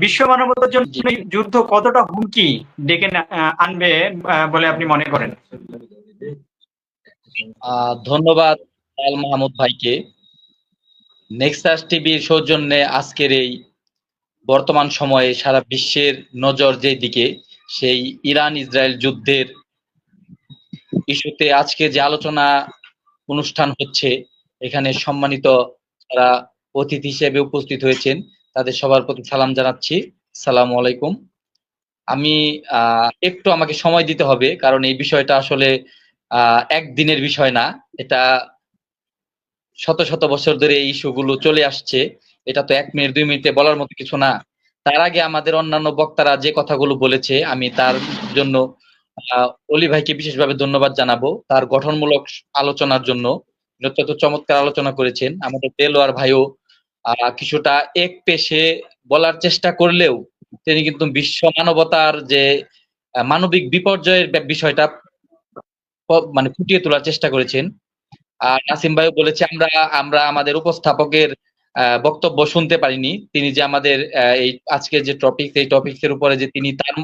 বিশ্ব মানবতার জন্য যুদ্ধ কতটা হুমকি ডেকে আনবে বলে আপনি মনে করেন? ধন্যবাদ আল মাহমুদ ভাইকে। নেক্সাস টিভির সৌজন্যে আজকের এই বর্তমান সময়ে সারা বিশ্বের নজর যেই দিকে সেই ইরান ইসরায়েল যুদ্ধের ইস্যুতে আজকে যে আলোচনা অনুষ্ঠান হচ্ছে এখানে সম্মানিত যারা অতিথি হিসেবে উপস্থিত হয়েছেন তাদের সবার প্রতি সালাম জানাচ্ছি। সালাম আলাইকুম। আমি একটু আমাকে সময় দিতে হবে, কারণ এই বিষয়টা আসলে একদিনের বিষয় না। এটা শত শত বছর ধরে এই ইস্যুগুলো চলে আসছে। এটা তো এক মিনিট, দুই মিনিটে বলার মতো কিছু না। তার আগে আমাদের অন্যান্য বক্তারা যে কথাগুলো বলেছে, আমি তার জন্য অলি ভাইকে বিশেষভাবে ধন্যবাদ জানাব। তার গঠনমূলক আলোচনার জন্য অত্যন্ত চমৎকার আলোচনা করেছেন। আমাদের দেলোয়ার ভাইও কিছুটা এক পেশে বলার চেষ্টা করলেও তিনি কিন্তু বিশ্ব মানবতার যে মানবিক বিপর্যয়ের বিষয়টা মানে ফুটিয়ে তোলার চেষ্টা করেছেন। আর নাসিম ভাইও বলেছে, আমরা আমরা আমাদের উপস্থাপকের বক্তব্য শুনতে পারিনি। তিনি যে আমাদের এই আজকের যে টপিক এই টপিকের উপরে যে তিনি তার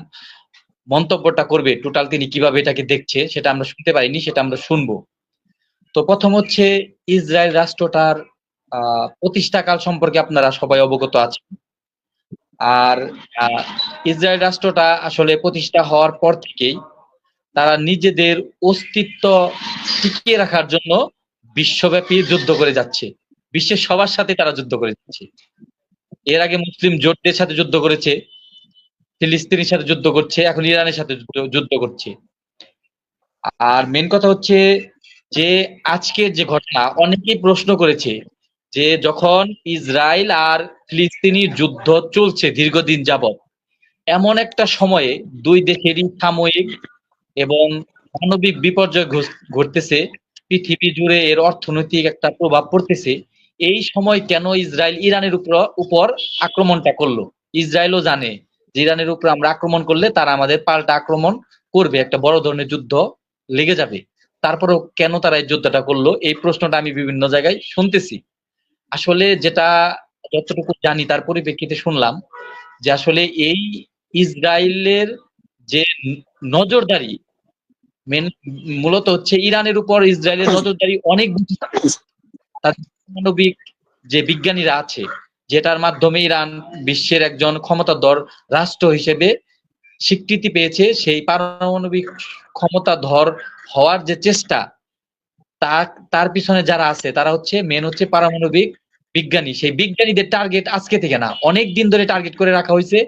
মন্তব্যটা করবে টোটাল তিনি কীভাবে এটাকে দেখছে, সেটা আমরা শুনতে পারিনি, সেটা আমরা শুনব। তো প্রথম হচ্ছে, ইসরায়েল রাষ্ট্রটার প্রতিষ্ঠাকাল সম্পর্কে আপনারা সবাই অবগত আছেন। আর ইসরায়েল রাষ্ট্রটা আসলে প্রতিষ্ঠা হওয়ার পর থেকেই তারা নিজেদের অস্তিত্ব টিকিয়ে রাখার জন্য বিশ্বব্যাপী যুদ্ধ করে যাচ্ছে। বিশ্বের সবার সাথে তারা যুদ্ধ করে যাচ্ছে। এর আগে মুসলিম জোটদের সাথে যুদ্ধ করেছে, ফিলিস্তিনের সাথে যুদ্ধ করছে, এখন ইরানের সাথে যুদ্ধ করছে। আর মেন কথা হচ্ছে যে, আজকের যে ঘটনা, অনেকেই প্রশ্ন করেছে যে যখন ইসরায়েল আর ফিলিস্তিনির যুদ্ধ চলছে দীর্ঘদিন যাবৎ, এমন একটা সময়ে দুই দেশেরই সাময়িক এবং মানবিক বিপর্যয় ঘটতেছে, পৃথিবী জুড়ে এর অর্থনৈতিক একটা প্রভাব পড়তেছে, এই সময় কেন ইসরায়েল ইরানের উপর উপর আক্রমণটা করল? ইসরায়েলও জানে যে ইরানের উপর আমরা আক্রমণ করলে তারা আমাদের পাল্টা আক্রমণ করবে, একটা বড় ধরনের যুদ্ধ লেগে যাবে। তারপরেও কেন তারা এই যুদ্ধটা করল? এই প্রশ্নটা আমি বিভিন্ন জায়গায় শুনতেছি। আসলে যেটা যতটুকু জানি তার পরিপ্রেক্ষিতে শুনলাম যে আসলে এই ইসরায়েলের যে নজরদারি মেন মূলত হচ্ছে ইরানের উপর ইসরায়েলের নজরদারি অনেক মানবিক যে বিজ্ঞানীরা আছে, যেটার মাধ্যমে ইরান বিশ্বের একজন ক্ষমতাধর রাষ্ট্র হিসেবে স্বীকৃতি পেয়েছে, সেই পারমাণবিক ক্ষমতাধর হওয়ার যে চেষ্টা তার পিছনে যারা আছে, তারা হচ্ছে মেন হচ্ছে পারমাণবিক বিজ্ঞানী। সেই বিজ্ঞানীদের টার্গেট আজকে থেকে না, অনেক দিন ধরে টার্গেট করে রাখা হয়েছে।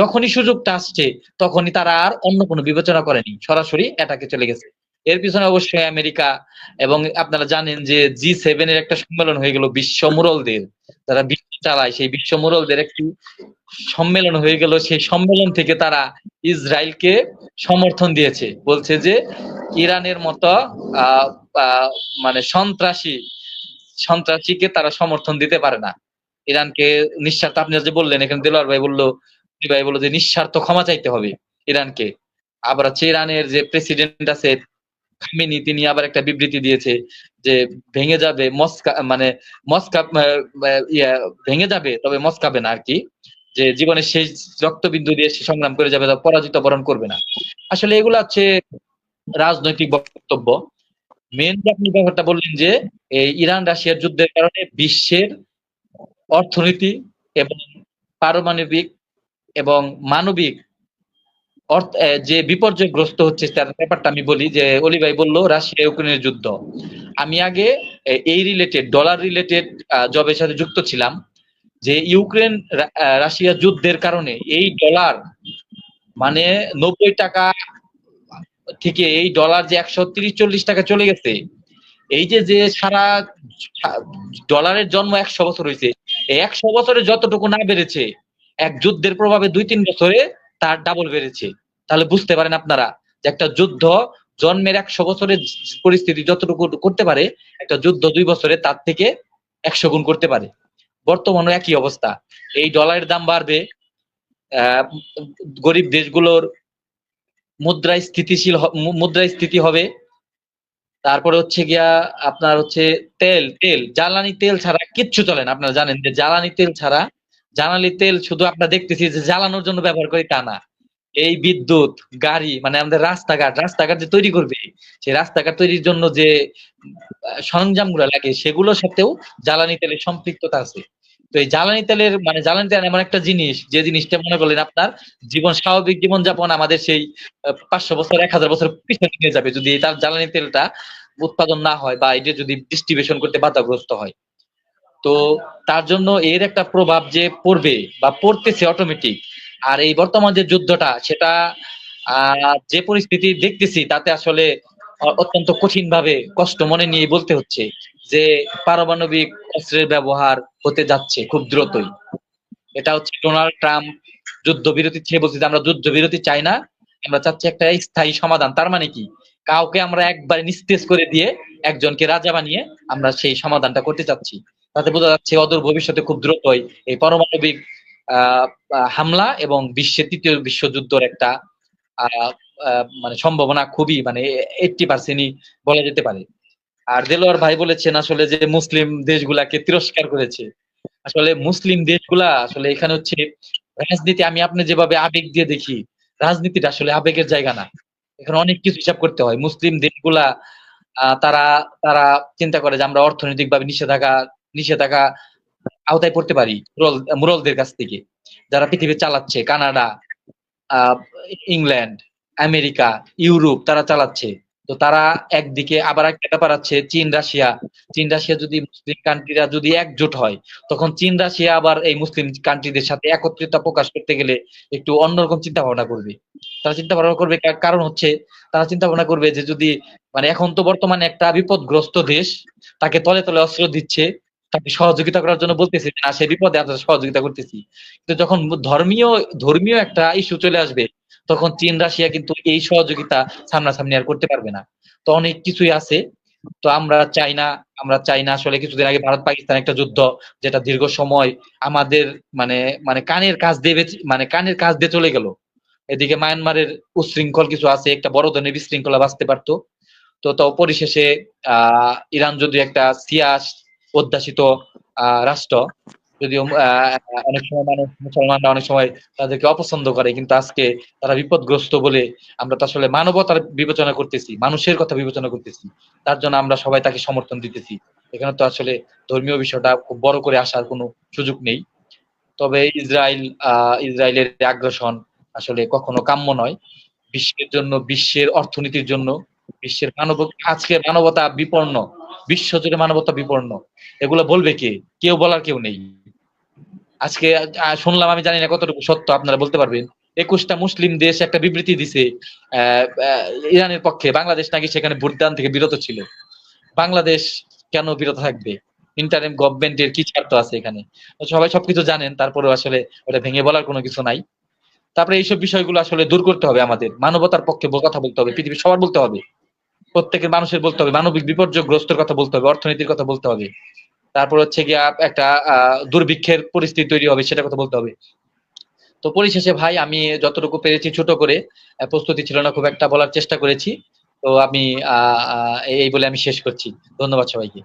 যখনই সুযোগটা আসছে, তখনই তারা আর অন্য কোনো বিবেচনা করেনি, সরাসরি এটাকে চলে গেছে। এর পিছনে অবশ্যই আমেরিকা এবং আপনারা জানেন যে জি সেভেন এর একটা সম্মেলন হয়ে গেল বিশ্ব মুরলদের। যারা বিশ্ব চালায়, সেই বিশ্ব মুরলদের একটি সম্মেলন হয়ে গেল। সেই সম্মেলন থেকে তারা ইসরায়েলকে সমর্থন দিয়েছে। বলছে যে ইরানের মতো মানে সন্ত্রাসী, সন্ত্রাসীকে তারা সমর্থন দিতে পারে না। ইরানকে নিঃস্বার্থ, আপনি যে বললেন, এখানে দেলোয়ার ভাই বলল ভাই বলল যে নিঃস্বার্থ ক্ষমা চাইতে হবে ইরানকে। আবার হচ্ছে ইরানের যে প্রেসিডেন্ট আছে, খামেনি, তিনি আবার একটা বিবৃতি দিয়েছে যে ভেঙে যাবে, মস্কা মানে মস্কা ভেঙে যাবে, তবে মস্কাবে না আর কি। যে জীবনের শেষ রক্তবিন্দু দিয়ে সে সংগ্রাম করে যাবে পরাজিত বরণ করবে না। আসলে এগুলো হচ্ছে রাজনৈতিক বক্তব্য। মেন যে আপনি ব্যাপারটা বললেন যে, এই ইরান রাশিয়ার যুদ্ধের কারণে বিশ্বের অর্থনীতি এবং পারমাণবিক এবং মানবিক যে বিপর্যয়গ্রস্ত হচ্ছে তার ব্যাপারটা আমি বলি যে, অলি ভাই বলল রাশিয়া ইউক্রেনের যুদ্ধ। আমি আগে এই রিলেটেড ডলার রিলেটেড জবের সাথে যুক্ত ছিলাম যে, ইউক্রেন রাশিয়া যুদ্ধের কারণে এই ডলার মানে নব্বই টাকা থেকে এই ডলার যে একশো তিরিশ, চল্লিশ টাকা চলে গেছে, এই যে যে সারা ডলারের জন্ম একশো বছর হয়েছে একশো বছরে যতটুকু না বেড়েছে, এক যুদ্ধের প্রভাবে দুই তিন বছরে তার ডাবল বেড়েছে। তাহলে বুঝতে পারেন আপনারা যে একটা যুদ্ধ জন্মের একশো বছরের পরিস্থিতি যতটুকু করতে পারে, একটা যুদ্ধ দুই বছরে তার থেকে একশো গুণ করতে পারে। বর্তমানে একই অবস্থা। এই ডলারের দাম বাড়বে গরিব দেশগুলোর মুদ্রায় স্থিতিশীল মুদ্রায় স্থিতি হবে। তারপরে হচ্ছে গিয়া আপনার হচ্ছে তেল তেল, জ্বালানি তেল ছাড়া কিচ্ছু চলে না। আপনারা জানেন যে জ্বালানি তেল ছাড়া, জ্বালানি তেল শুধু আমরা দেখতেছি যে জ্বালানোর জন্য ব্যবহার করি তা না। এই বিদ্যুৎ, গাড়ি মানে আমাদের রাস্তাঘাট রাস্তাঘাট যে তৈরি করবে, সেই রাস্তাঘাট তৈরির জন্য যে সরঞ্জামগুলো লাগে সেগুলোর সাথেও জ্বালানি তেলের সম্পৃক্ততা আছে। তো এই জ্বালানি তেলের মানে জ্বালানি তেল এমন একটা জিনিস যে জিনিসটা মনে করলেন আপনার জীবন, স্বাভাবিক জীবনযাপন আমাদের সেই পাঁচশো বছর, এক হাজার বছর পিছনে নিয়ে যাবে যদি তার জ্বালানি তেলটা উৎপাদন না হয় বা এটা যদি ডিস্ট্রিবিউশন করতে বাধাগ্রস্ত হয়। তো তার জন্য এর একটা প্রভাব যে পড়বে বা পড়তেছে অটোমেটিক আর এই বর্তমান যে যুদ্ধটা, সেটা যে পরিস্থিতি দেখতেছি তাতে আসলে অত্যন্ত কঠিন ভাবে কষ্ট মনে নিয়ে বলতে হচ্ছে। যে পারমাণবিক অস্ত্রের ব্যবহার হতে যাচ্ছে খুব দ্রুতই। এটা হচ্ছে ডোনাল্ড ট্রাম্প যুদ্ধবিরতি চেয়ে বলছে যে, আমরা যুদ্ধবিরতি চাই না, আমরা চাচ্ছি একটা স্থায়ী সমাধান। তার মানে কি? কাউকে আমরা একবারে নিস্তেজ করে দিয়ে একজনকে রাজা বানিয়ে আমরা সেই সমাধানটা করতে চাচ্ছি। তাতে বোঝা যাচ্ছে অদূর ভবিষ্যতে খুব দ্রুতই এই পারমাণবিক হামলা এবং বিশ্বের তৃতীয় বিশ্বযুদ্ধের একটা মানে সম্ভাবনা খুবই মানে এইটটি পার্সেন্টই বলা যেতে পারে। আর দেলোয়ার ভাই বলেছেন আসলে যে মুসলিম দেশগুলাকে তিরস্কার করেছে। আসলে মুসলিম দেশগুলা আসলে এখানে হচ্ছে রাজনীতি, আমি আপনি যেভাবে আবেগ দিয়ে দেখি, রাজনীতিটা আসলে আবেগের জায়গা না। এখানে অনেক কিছু হিসাব করতে হয়। মুসলিম দেশগুলা তারা তারা চিন্তা করে যে আমরা অর্থনৈতিক ভাবে নিষেধাজ্ঞা নিষেধাজ্ঞা আওতায় পড়তে পারি মুরল, মুরলদের কাছ থেকে। যারা পৃথিবী চালাচ্ছে, কানাডা ইংল্যান্ড, আমেরিকা, ইউরোপ, তারা চালাচ্ছে। তো তারা একদিকে আবার একটা ব্যাপার আছে, চীন, রাশিয়া। চীন, রাশিয়া যদি মুসলিম কান্ট্রিরা যদি একজোট হয়, তখন চীন, রাশিয়া আবার এই মুসলিম কান্ট্রিদের সাথে একত্রিতা প্রকাশ করতে গেলে একটু অন্যরকম চিন্তা ভাবনা করবে। তারা চিন্তা ভাবনা করবে কারণ হচ্ছে তারা চিন্তা ভাবনা করবে যে যদি মানে এখন তো বর্তমানে একটা বিপদগ্রস্ত দেশ, তাকে তলে তলে অস্ত্র দিচ্ছে, তাকে সহযোগিতা করার জন্য বলতেছে না, সে বিপদে আমরা সহযোগিতা করতেছি। কিন্তু যখন ধর্মীয় ধর্মীয় একটা ইস্যু চলে আসবে তখন চীন, রাশিয়া কিন্তু এই সহযোগিতা সামনাসামনি আর করতে পারবে না। তো অনেক কিছুই আছে। তো আমরা চাই না আমরা চাই না আসলে কিছুদিন আগে ভারত পাকিস্তান একটা যুদ্ধ, যেটা দীর্ঘ সময় আমাদের মানে মানে কানের কাজ দিয়ে মানে কানের কাজ দিয়ে চলে গেল। এদিকে মায়ানমারের উচ্ছৃঙ্খল কিছু আছে, একটা বড় ধরনের বিশৃঙ্খলা বাঁচতে পারতো। তো তো পরিশেষে আহ, ইরান যদি একটা সিয়াস অধ্যাসিত আহ, রাষ্ট্র যদিও অনেক সময় মানুষ, মুসলমানরা অনেক সময় তাদেরকে অপছন্দ করে, কিন্তু আজকে তারা বিপদগ্রস্ত বলে আমরা আসলে মানবতার বিবেচনা করতেছি, মানুষের কথা বিবেচনা করতেছি। তার জন্য আমরা সবাই তাকে সমর্থন দিতেছি। এখানে তো আসলে ধর্মীয় বিষয়টা খুব বড় করে আসার কোনো সুযোগ নেই। তবে ইসরায়েল আহ ইসরায়েলের আগ্রাসন আসলে কখনো কাম্য নয়। বিশ্বের জন্য, বিশ্বের অর্থনীতির জন্য, বিশ্বের মানব আজকে মানবতা বিপন্ন, বিশ্ব জুড়ে মানবতা বিপন্ন। এগুলো বলবে কে? কেউ বলার কেউ নেই। আজকে শুনলাম, আমি জানি না কতটুকু সত্য, আপনারা বলতে পারবেন। একুশটা মুসলিম দেশ একটা বিবৃতি দিছে ইরানের পক্ষে। বাংলাদেশ নাকি সেখানে ভোটদান থেকে বিরত ছিল। বাংলাদেশ কেন বিরত থাকবে? ইন্টারিম গভর্নমেন্টের কি স্বার্থ আছে এখানে? সবাই সবকিছু জানেন তারপরে আসলে ওটা ভেঙে বলার কোনো কিছু নাই। তারপরে এইসব বিষয়গুলো আসলে দূর করতে হবে আমাদের। মানবতার পক্ষে কথা বলতে হবে, পৃথিবীর সবার বলতে হবে। প্রত্যেকের মানুষের বলতে হবে, মানবিক বিপর্যয়গ্রস্তের কথা বলতে হবে, অর্থনীতির কথা বলতে হবে। তারপর হচ্ছে গিয়া একটা দুর্ভিক্ষের পরিস্থিতি তৈরি হবে সেটা কথা বলতে হবে। তো পরিশেষে ভাই, আমি যতটুকু পেরেছি ছোট করে প্রস্তুতি ছিল না, খুব একটা বলার চেষ্টা করেছি। তো আমি এই বলে আমি শেষ করছি। ধন্যবাদ সবাইকে।